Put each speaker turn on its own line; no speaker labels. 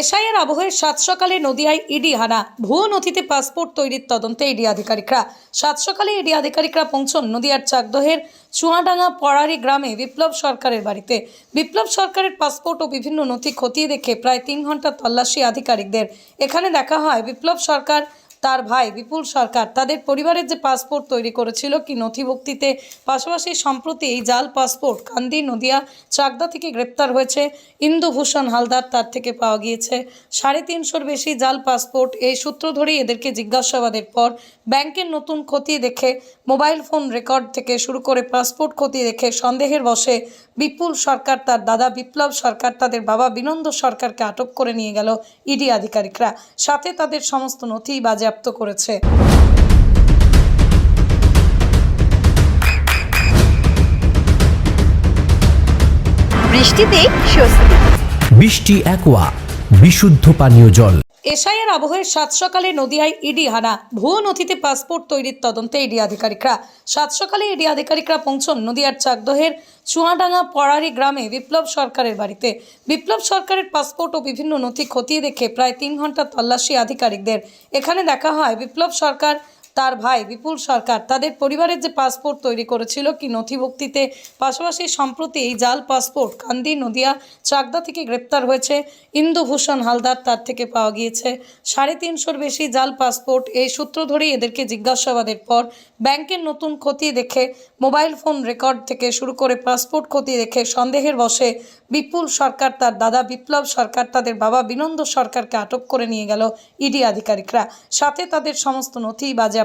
এসআইয়ের আবহের সাত সকালে নদিয়ায় ইডি হানা। ভুয়ো নথিতে পাসপোর্ট তৈরির তদন্তে ইডি আধিকারিকরা। সাত সকালে ইডি আধিকারিকরা পৌঁছন নদিয়ার চাকদহের চুয়াডাঙ্গা পড়ারি গ্রামে বিপ্লব সরকারের বাড়িতে। বিপ্লব সরকারের পাসপোর্ট ও বিভিন্ন নথি খতিয়ে দেখে প্রায় তিন ঘণ্টা তল্লাশি আধিকারিকদের। এখানে দেখা হয়, বিপ্লব সরকার তার ভাই বিপুল সরকার তাদের পরিবারের যে পাসপোর্ট তৈরি করেছিল কি নথিভুক্তিতে, পাশাপাশি সম্প্রতি এই জাল পাসপোর্ট কান্দি, নদিয়া, চাকদা থেকে গ্রেপ্তার হয়েছে। ইন্দুভূষণ হালদার তার থেকে পাওয়া গিয়েছে। সাড়ে তিনশোর বেশি জাল পাসপোর্ট এই সূত্র ধরেই এদেরকে জিজ্ঞাসাবাদের পর ব্যাংকের নতুন খতিয়ে দেখে, মোবাইল ফোন রেকর্ড থেকে শুরু করে পাসপোর্ট খতিয়ে দেখে সন্দেহের বশে বিপুল সরকার তার দাদা বিপ্লব সরকার তাদের বাবা বিনন্দ সরকারকে আটক করে নিয়ে গেল ইডি আধিকারিকরা। সাথে তাদের সমস্ত নথি বাজেয়াপ্ত করেছে।
বৃষ্টিতে স্বস্তি।
বৃষ্টি অ্যাকোয়া বিশুদ্ধ পানীয় জল।
এসআইয়ের আবহে সাত সকালে নদিয়ায় ইডি হানা ভুয়ো নথিতে পাসপোর্ট তৈরির তদন্তে ইডি আধিকারিকরা। সাত সকালে ইডি আধিকারিকরা পৌঁছন নদিয়ার চাকদহের চুয়াডাঙ্গা পড়ারি গ্রামে বিপ্লব সরকারের বাড়িতে। বিপ্লব সরকারের পাসপোর্ট ও বিভিন্ন নথি খতিয়ে দেখে প্রায় তিন ঘণ্টা তল্লাশি আধিকারিকদের। এখানে দেখা হয়, বিপ্লব সরকার তার ভাই বিপুল সরকার তাদের পরিবারের যে পাসপোর্ট তৈরি করেছিল কি নথিভুক্তিতে, পাশাপাশি সম্প্রতি এই জাল পাসপোর্ট কান্দি নদিয়া চাকদা থেকে গ্রেপ্তার হয়েছে। ইন্দুভূষণ হালদার তার থেকে পাওয়া গিয়েছে। সাড়ে তিনশোর বেশি জাল পাসপোর্ট, এই সূত্র ধরেই এদেরকে জিজ্ঞাসাবাদের পর ব্যাংকের নতুন খতিয়ে দেখে, মোবাইল ফোন রেকর্ড থেকে শুরু করে পাসপোর্ট খতিয়ে দেখে সন্দেহের বশে বিপুল সরকার তার দাদা বিপ্লব সরকার, তাদের বাবা বিনন্দ সরকারকে আটক করে নিয়ে গেল ইডি আধিকারিকরা। সাথে তাদের সমস্ত নথি বাজেয়াপ্ত